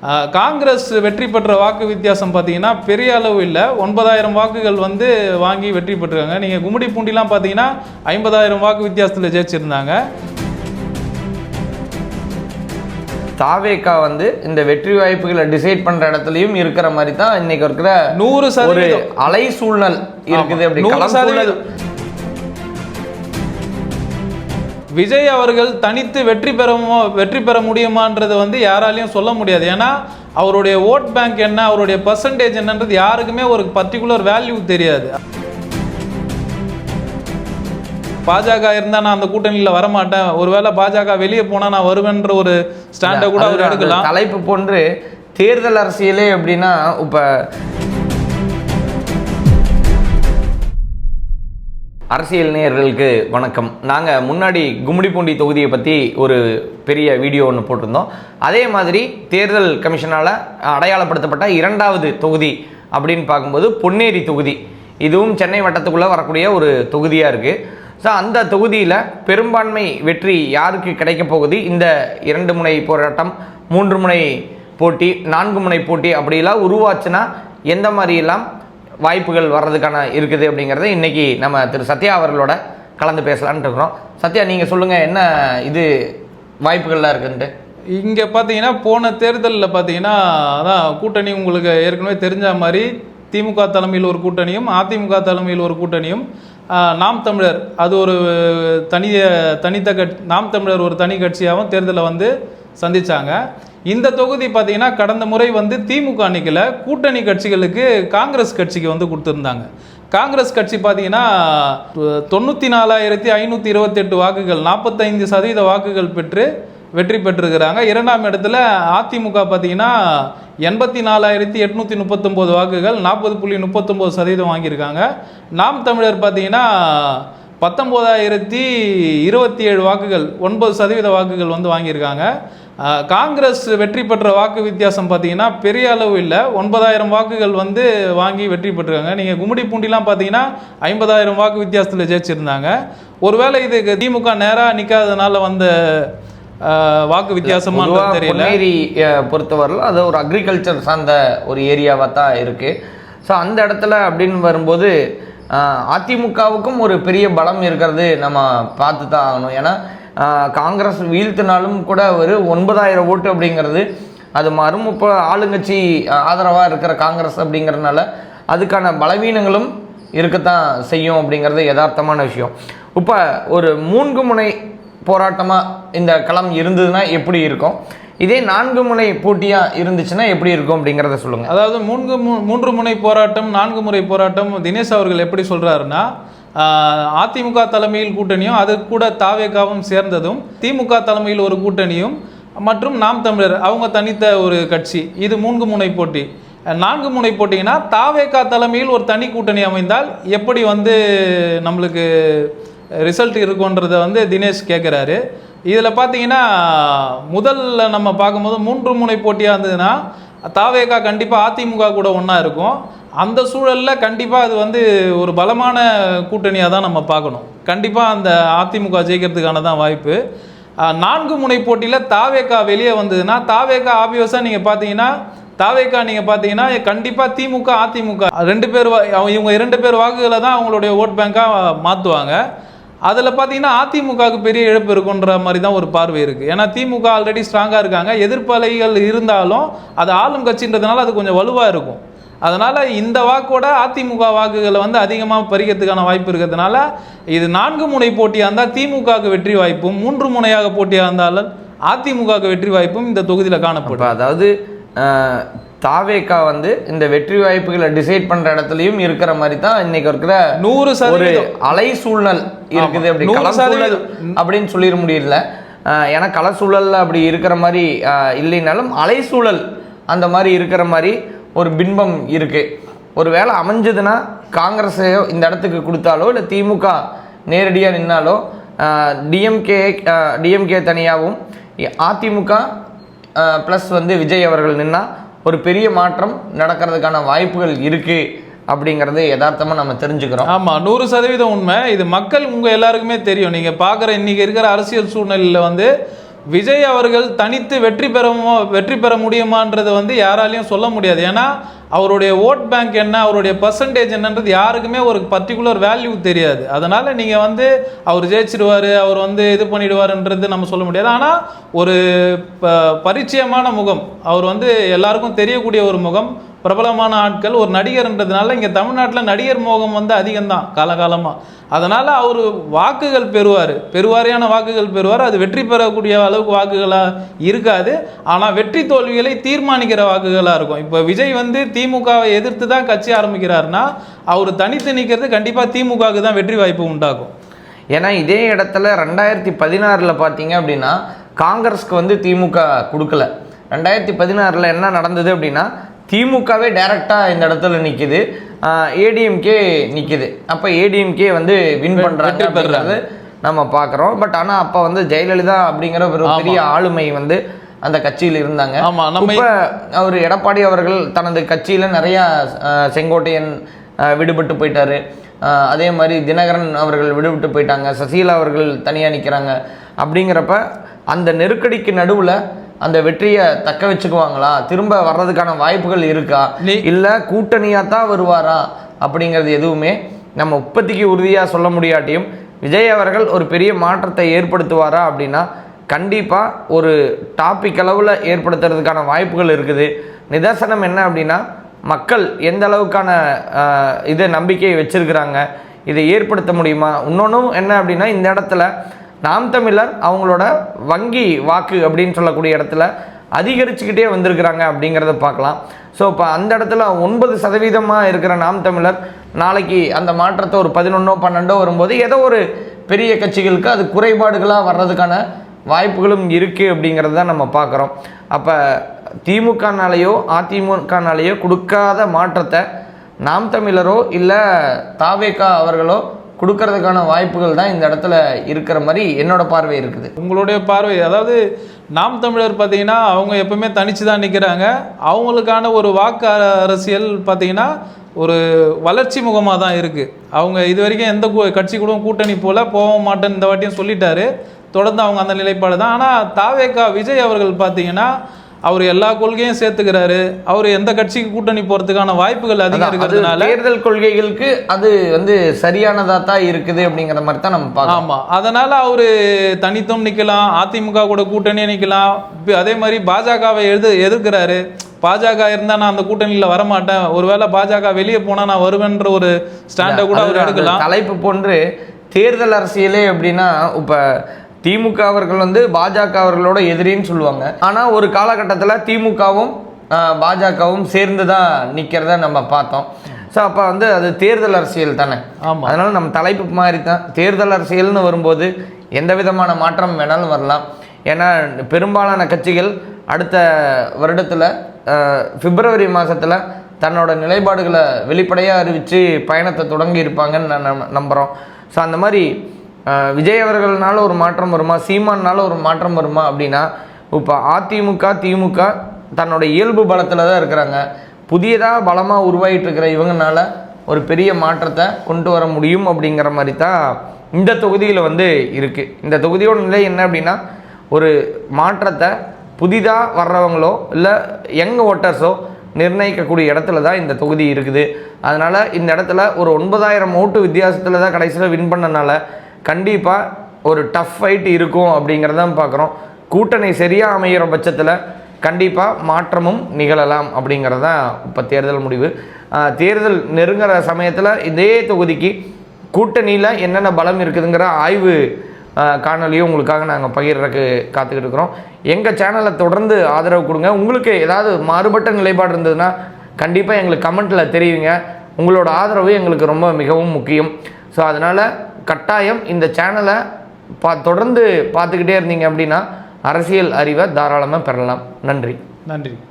காங்கிரஸ் வெற்றி பெற்ற வாக்கு வித்தியாசம் பார்த்தீங்கன்னா பெரிய அளவு இல்லை. ஒன்பதாயிரம் வாக்குகள் வந்து வாங்கி வெற்றி பெற்றிருக்காங்க. நீங்கள் கும்மிடி பூண்டிலாம் பார்த்தீங்கன்னா ஐம்பதாயிரம் வாக்கு வித்தியாசத்தில் ஜெயிச்சிருந்தாங்க. தாவேக்கா வந்து இந்த வெற்றி வாய்ப்புகளை டிசைட் பண்ற இடத்துலயும் இருக்கிற மாதிரி தான் இன்னைக்கு இருக்கிற நூறு ஒரு சதவீதம் அலை சூழல் இருக்குது அப்படி விஜய் அவர்கள் தனித்து வெற்றி பெறமோ வெற்றி பெற முடியுமான்றது வந்து யாராலையும் சொல்ல முடியாது. ஏன்னா அவருடைய ஓட் பேங்க் என்ன அவருடைய பர்சன்டேஜ் என்னன்றது யாருக்குமே ஒரு பர்டிகுலர் வேல்யூ தெரியாது. பாஜக இருந்தா நான் அந்த கூட்டணியில் வரமாட்டேன். ஒருவேளை பாஜக வெளியே போனா நான் வருவேன்ற ஒரு ஸ்டாண்டை கூட அவர் எடுக்கலாம். தலைப்பு போன்று தேர்தல் அரசியலே எப்படின்னா இப்ப அரசியல் நேயர்களுக்கு வணக்கம். நாங்கள் முன்னாடி கும்மிடிப்பூண்டி தொகுதியை பற்றி ஒரு பெரிய வீடியோ ஒன்று போட்டிருந்தோம். அதே மாதிரி தேர்தல் கமிஷனால் அடையாளப்படுத்தப்பட்ட இரண்டாவது தொகுதி அப்படின்னு பார்க்கும்போது பொன்னேரி தொகுதி. இதுவும் சென்னை வட்டத்துக்குள்ளே வரக்கூடிய ஒரு தொகுதியாக இருக்குது ஸோ அந்த தொகுதியில் பெரும்பான்மை வெற்றி யாருக்கு கிடைக்க போகுது? இந்த இரண்டு முனை போராட்டம் மூன்று முனை போட்டி நான்கு முனை போட்டி அப்படிலாம் உருவாச்சுன்னா எந்த மாதிரியெல்லாம் வாய்ப்புகள் வர்றதுக்கான இருக்குது அப்படிங்கிறத இன்னைக்கு நம்ம திரு சத்யா அவர்களோட கலந்து பேசலான்ட்டு இருக்கிறோம். சத்யா நீங்கள் சொல்லுங்கள் என்ன இது வாய்ப்புகள்லாம் இருக்குன்ட்டு? இங்கே பார்த்தீங்கன்னா போன தேர்தலில் பார்த்தீங்கன்னா அதான் கூட்டணி உங்களுக்கு ஏற்கனவே தெரிஞ்ச மாதிரி திமுக தலைமையில் ஒரு கூட்டணியும் அதிமுக தலைமையில் ஒரு கூட்டணியும் நாம் தமிழர் அது ஒரு தனி தனித்த கட் நாம் தமிழர் ஒரு தனி கட்சியாகவும் தேர்தலை வந்து சந்தித்தாங்க இந்த தொகுதி பார்த்தீங்கன்னா கடந்த முறை வந்து திமுக அன்னைக்கில் கூட்டணி கட்சிகளுக்கு காங்கிரஸ் கட்சிக்கு வந்து கொடுத்துருந்தாங்க. காங்கிரஸ் கட்சி பார்த்தீங்கன்னா தொண்ணூற்றி நாலாயிரத்தி ஐநூற்றி இருபத்தெட்டு வாக்குகள் நாற்பத்தைந்து சதவீத வாக்குகள் பெற்று வெற்றி பெற்றிருக்கிறாங்க. இரண்டாம் இடத்துல அதிமுக பார்த்தீங்கன்னா எண்பத்தி நாலாயிரத்தி எட்நூற்றி முப்பத்தொம்போது வாக்குகள் நாற்பது புள்ளி முப்பத்தொம்போது சதவீதம் வாங்கியிருக்காங்க. நாம் தமிழர் பார்த்தீங்கன்னா பத்தொம்போதாயிரத்தி இருபத்தி ஏழு வாக்குகள் ஒன்பது சதவீத வாக்குகள் வந்து வாங்கியிருக்காங்க. காங்கிரஸ் வெற்றி பெற்ற வாக்கு வித்தியாசம் பார்த்தீங்கன்னா பெரிய அளவு இல்லை. ஒன்பதாயிரம் வாக்குகள் வந்து வாங்கி வெற்றி பெற்றிருக்காங்க. நீங்கள் கும்மிடி பூண்டிலாம் பார்த்தீங்கன்னா ஐம்பதாயிரம் வாக்கு வித்தியாசத்தில் ஜெயிச்சிருந்தாங்க. ஒருவேளை இது திமுக நேராக நிற்காதனால வந்த வாக்கு வித்தியாசமா பொதுவா தெரியல. பொறுத்தவரையில் அது ஒரு அக்ரிகல்ச்சர் சார்ந்த ஒரு ஏரியாவாக தான் இருக்குது ஸோ அந்த இடத்துல அப்படின்னு வரும்போது அதிமுகவுக்கும் ஒரு பெரிய பலம் இருக்கிறது நம்ம பார்த்து தான் ஆகணும். ஏன்னா காங்கிரஸ் வீழ்த்தினாலும் கூட ஒரு ஒன்பதாயிரம் ஓட்டு அப்படிங்கிறது அது மறுமுப்ப ஆளுங்கட்சி ஆதரவாக இருக்கிற காங்கிரஸ் அப்படிங்கிறதுனால அதுக்கான பலவீனங்களும் இருக்கத்தான் செய்யும் அப்படிங்கிறது யதார்த்தமான விஷயம். இப்போ ஒரு மூன்று முனை போராட்டமாக இந்த களம் இருந்ததுன்னா எப்படி இருக்கும்? இதே நான்கு முனை போட்டியாக இருந்துச்சுன்னா எப்படி இருக்கும் அப்படிங்கிறத சொல்லுங்கள் அதாவது மூன்று மு- மூன்று முனை போராட்டம் நான்கு முறை போராட்டம் தினேஷ் அவர்கள் எப்படி சொல்கிறாருன்னா அதிமுக தலைமையில் கூட்டணியும் அது கூட தாவேகாவும் சேர்ந்ததும் திமுக தலைமையில் ஒரு கூட்டணியும் மற்றும் நாம் தமிழர் அவங்க தனித்த ஒரு கட்சி. இது மூன்று முனை போட்டி. நான்கு முனை போட்டிங்கன்னா தாவேகா தலைமையில் ஒரு தனி கூட்டணி அமைந்தால் எப்படி வந்து நம்மளுக்கு ரிசல்ட் இருக்குன்றத வந்து தினேஷ் கேட்குறாரு இதில் பார்த்தீங்கன்னா முதல்ல நம்ம பார்க்கும்போது மூன்று முனை போட்டியாக இருந்ததுன்னா தாவேகா கண்டிப்பாக அதிமுக கூட ஒன்றா இருக்கும். அந்த சூழலில் கண்டிப்பாக அது வந்து ஒரு பலமான கூட்டணியாக தான் நம்ம பார்க்கணும். கண்டிப்பாக அந்த அதிமுக ஜெயிக்கிறதுக்கான தான் வாய்ப்பு நான்கு முனை போட்டியில் தாவேக்கா வெளியே வந்ததுன்னா தாவேக்கா ஆபியஸாக நீங்கள் பார்த்தீங்கன்னா தாவேக்கா நீங்கள் பார்த்தீங்கன்னா கண்டிப்பாக திமுக அதிமுக ரெண்டு பேர் வா- இவங்க இரண்டு பேர் வாக்குகளை தான் அவங்களுடைய ஓட் பேங்காக மாற்றுவாங்க அதில் பார்த்தீங்கன்னா அதிமுகவுக்கு பெரிய இழப்பு இருக்குன்ற மாதிரி தான் ஒரு பார்வை இருக்குது ஏன்னா திமுக ஆல்ரெடி ஸ்ட்ராங்காக இருக்காங்க. எதிர்ப்பலைகள் இருந்தாலும் அது ஆளும் கட்சின்றதுனால அது கொஞ்சம் வலுவாக இருக்கும். அதனால் இந்த வாக்கோட அதிமுக வாக்குகளை வந்து அதிகமாக பறிக்கிறதுக்கான வாய்ப்பு இருக்கிறதுனால இது நான்கு முனை போட்டியாக இருந்தால் திமுகவுக்கு வெற்றி வாய்ப்பும் மூன்று முனையாக போட்டியாக இருந்தாலும் அதிமுகவுக்கு வெற்றி வாய்ப்பும் இந்த தொகுதியில் காணப்படும். அதாவது தாவேக்கா வந்து இந்த வெற்றி வாய்ப்புகளை டிசைட் பண்ற இடத்துலயும் இருக்கிற மாதிரி தான் இன்னைக்கு இருக்கிற நூறு ஒரு சதவீதம் அலை சூழல் இருக்குது அப்படி. அப்படின்னு சொல்லிட முடியல. ஏன்னா கள சூழல்ல அப்படி இருக்கிற மாதிரி இல்லைனாலும் அலை சூழல் அந்த மாதிரி இருக்கிற மாதிரி ஒரு பின்பம் இருக்குது ஒரு வேளை அமைஞ்சதுன்னா காங்கிரஸையோ இந்த இடத்துக்கு கொடுத்தாலோ இல்லை திமுக நேரடியாக நின்னாலோ டிஎம்கே டிஎம்கே தனியாகவும் அதிமுக ப்ளஸ் வந்து விஜய் அவர்கள் நின்னால் ஒரு பெரிய மாற்றம் நடக்கிறதுக்கான வாய்ப்புகள் இருக்குது அப்படிங்கிறது யதார்த்தமாக நம்ம தெரிஞ்சுக்கிறோம். ஆமாம் நூறு சதவீதம் உண்மை. இது மக்கள் உங்கள் எல்லாருக்குமே தெரியும். நீங்கள் பார்க்குற இன்னைக்கு இருக்கிற அரசியல் சூழ்நிலையில் வந்து விஜய் அவர்கள் தனித்து வெற்றி பெறமோ வெற்றி பெற முடியுமான்றது வந்து யாராலையும் சொல்ல முடியாது. ஏன்னா அவருடைய ஓட் பேங்க் என்ன அவருடைய பர்சன்டேஜ் என்னன்றது யாருக்குமே ஒரு பர்டிகுலர் வேல்யூ தெரியாது. அதனால் நீங்கள் வந்து அவர் ஜெயிச்சிடுவார் அவர் வந்து இது பண்ணிடுவாருன்றது நம்ம சொல்ல முடியாது. ஆனால் ஒரு ப பரிச்சயமான முகம் அவர் வந்து எல்லாருக்கும் தெரியக்கூடிய ஒரு முகம் பிரபலமான ஆட்கள் ஒரு நடிகர்ன்றதுனால இங்கே தமிழ்நாட்டில் நடிகர் மோகம் வந்து அதிகம்தான் காலகாலமாக அதனால் அவர் வாக்குகள் பெறுவார். பெருவாரியான வாக்குகள் பெறுவார். அது வெற்றி பெறக்கூடிய அளவுக்கு வாக்குகளாக இருக்காது. ஆனால் வெற்றி தோல்விகளை தீர்மானிக்கிற வாக்குகளாக இருக்கும். இப்போ விஜய் வந்து திமுகவை எதிர்த்து தான் கட்சி ஆரம்பிக்கிறாருன்னா அவர் தனித்து நிற்கிறது கண்டிப்பாக திமுகவுக்கு தான் வெற்றி வாய்ப்பு உண்டாகும். ஏன்னா இதே இடத்துல ரெண்டாயிரத்தி பதினாறில் பார்த்தீங்க அப்படின்னா காங்கிரஸ்க்கு வந்து திமுக கொடுக்கல. ரெண்டாயிரத்தி பதினாறில் என்ன நடந்தது அப்படின்னா திமுகவே டைரெக்டாக இந்த இடத்துல நிற்கிது ஏடிஎம்கே நிற்கிது அப்போ ஏடிஎம்கே வந்து வின் பண்ணுறாங்க பெறுறாங்க. நம்ம பார்க்குறோம் பட் ஆனால் அப்போ வந்து ஜெயலலிதா அப்படிங்கிற ஒரு பெரிய ஆளுமை வந்து அந்த கட்சியில் இருந்தாங்க. ஆமா, நம்ம- இப்ப அவர் எடப்பாடி அவர்கள் தனது கட்சியில நிறைய செங்கோட்டையன் விடுபட்டு போயிட்டாரு. அதே மாதிரி தினகரன் அவர்கள் விடுபட்டு போயிட்டாங்க. சசிகலா அவர்கள் தனியா நிக்கிறாங்க. அப்படிங்கிறப்ப அந்த நெருக்கடிக்கு நடுவுல அந்த வெற்றியை தக்க வச்சுக்குவாங்களா? திரும்ப வர்றதுக்கான வாய்ப்புகள் இருக்கா? இல்ல கூட்டணியா தான் வருவாரா? அப்படிங்கிறது எதுவுமே நம்ம உற்பத்திக்கு உறுதியா சொல்ல முடியாட்டியும் விஜய் அவர்கள் ஒரு பெரிய மாற்றத்தை ஏற்படுத்துவாரா அப்படின்னா கண்டிப்பாக ஒரு டாபிக் அளவில் ஏற்படுத்துறதுக்கான வாய்ப்புகள் இருக்குது. நிதர்சனம் என்ன அப்படின்னா மக்கள் எந்த அளவுக்கான இதை நம்பிக்கையை வச்சிருக்கிறாங்க இதை ஏற்படுத்த முடியுமா? இன்னொன்றும் என்ன அப்படின்னா இந்த இடத்துல நாம் தமிழர் அவங்களோட வங்கி வாக்கு அப்படின்னு சொல்லக்கூடிய இடத்துல அதிகரிச்சுக்கிட்டே வந்திருக்கிறாங்க அப்படிங்கிறத பார்க்கலாம். ஸோ இப்போ அந்த இடத்துல ஒன்பது சதவீதமாக இருக்கிற நாம் தமிழர் நாளைக்கு அந்த மாற்றத்தை ஒரு பதினொன்னோ பன்னெண்டோ வரும்போது ஏதோ ஒரு பெரிய கட்சிகளுக்கு அது குறைபாடுகளாக வர்றதுக்கான வாய்ப்புகளும் இருக்குது அப்படிங்கிறத நம்ம பார்க்குறோம். அப்போ திமுகனாலேயோ அதிமுகனாலேயோ கொடுக்காத மாற்றத்தை நாம் தமிழரோ இல்லை தாவேக்கா அவர்களோ கொடுக்கறதுக்கான வாய்ப்புகள் தான் இந்த இடத்துல இருக்கிற மாதிரி என்னோட பார்வை இருக்குது. உங்களுடைய பார்வை அதாவது நாம் தமிழர் பார்த்தீங்கன்னா அவங்க எப்பவுமே தனிச்சு தான் நிற்கிறாங்க அவங்களுக்கான ஒரு வாக்கு அரசியல் பார்த்தீங்கன்னா ஒரு வளர்ச்சி முகமாக தான் இருக்குது அவங்க இது வரைக்கும் எந்த கட்சி கூட கூட்டணி போல போக மாட்டேன்னு இந்த வாட்டியும் சொல்லிட்டாரு. தொடர்ந்து அவங்க அந்த நிலைப்பாடு தான் ஆனால் தாவேக்கா விஜய் அவர்கள் பார்த்தீங்கன்னா அவர் எல்லா கொள்கையும் சேர்த்துக்கிறாரு. அவர் எந்த கட்சிக்கு கூட்டணி போகிறதுக்கான வாய்ப்புகள் அதிகம் இருக்கிறதுனால தேர்தல் கொள்கைகளுக்கு அது வந்து சரியானதா தான் இருக்குது அப்படிங்கிற மாதிரி தான் நம்ம பார்க்கலாம் ஆமா. அதனால அவரு தனித்தும் நிக்கலாம் அதிமுக கூட கூட்டணியே நிக்கலாம் இப்ப அதே மாதிரி பாஜகவை எது எதிர்க்கிறாரு. பாஜக இருந்தா நான் அந்த கூட்டணியில வரமாட்டேன். ஒருவேளை பாஜக வெளியே போனா நான் வருவேன்ற ஒரு ஸ்டாண்டை கூட அவர் எடுக்கலாம். தலைப்பு போன்று தேர்தல் அரசியலே எப்படின்னா இப்ப திமுக அவர்கள் வந்து பாஜக அவர்களோட எதிரின்னு சொல்லுவாங்க. ஆனா ஒரு காலகட்டத்தில் திமுகவும் பாஜகவும் சேர்ந்து தான் நிற்கிறத நம்ம பார்த்தோம். ஸோ அப்போ வந்து அது தேர்தல் அரசியல் தானே? ஆமா. அதனால நம்ம தலைப்பு மாதிரி தான். தேர்தல் அரசியல்னு வரும்போது எந்த விதமான மாற்றம் வேணாலும் வரலாம். ஏன்னா பெரும்பாலான கட்சிகள் அடுத்த வருடத்தில் பிப்ரவரி மாதத்தில் தன்னோட நிலைப்பாடுகளை வெளிப்படையாக அறிவித்து பயணத்தை தொடங்கி இருப்பாங்கன்னு நான் நம்ப- நம்புகிறோம் ஸோ அந்த மாதிரி விஜய் அவர்கள்னால ஒரு மாற்றம் வருமா? சீமானால ஒரு மாற்றம் வருமா? அப்படின்னா இப்போ அதிமுக திமுக தன்னோட இயல்பு பலத்தில் தான் இருக்கிறாங்க. புதியதாக பலமாக உருவாகிட்டு இருக்கிற இவங்கனால ஒரு பெரிய மாற்றத்தை கொண்டு வர முடியும் அப்படிங்கிற மாதிரி தான் இந்த தொகுதியில் வந்து இருக்குது இந்த தொகுதியோட நிலை என்ன அப்படின்னா ஒரு மாற்றத்தை புதிதாக வர்றவங்களோ இல்லை யங் ஓட்டர்ஸோ நிர்ணயிக்கக்கூடிய இடத்துல தான் இந்த தொகுதி இருக்குது. அதனால் இந்த இடத்துல ஒரு ஒன்பதாயிரம் ஓட்டு வித்தியாசத்தில் தான் கடைசியில் வின் பண்ணனால கண்டிப்பாக ஒரு டஃப் ஃபைட் இருக்கும் அப்படிங்கிறதான் பார்க்குறோம். கூட்டணி சரியாக அமைகிற பட்சத்தில் கண்டிப்பாக மாற்றமும் நிகழலாம் அப்படிங்கிறது தான் இப்போ தேர்தல் முடிவு. தேர்தல் நெருங்குற சமயத்தில் இதே தொகுதிக்கு கூட்டணியில் என்னென்ன பலம் இருக்குதுங்கிற ஆய்வு காணொலியும் உங்களுக்காக நாங்கள் பகிர்றதுக்கு காத்துக்கிட்டு இருக்கிறோம். எங்கள் சேனலை தொடர்ந்து ஆதரவு கொடுங்க. உங்களுக்கு ஏதாவது மாறுபட்ட நிலைப்பாடு இருந்ததுன்னா கண்டிப்பாக எங்களுக்கு கமெண்ட்டில் தெரியுங்க உங்களோட ஆதரவு எங்களுக்கு ரொம்ப மிகவும் முக்கியம். ஸோ அதனால் கட்டாயம் இந்த சேனலை பா தொடர்ந்து பார்த்துக்கிட்டே இருந்தீங்க அப்படின்னா அரசியல் அறிவை தாராளமாக பெறலாம். நன்றி. நன்றி.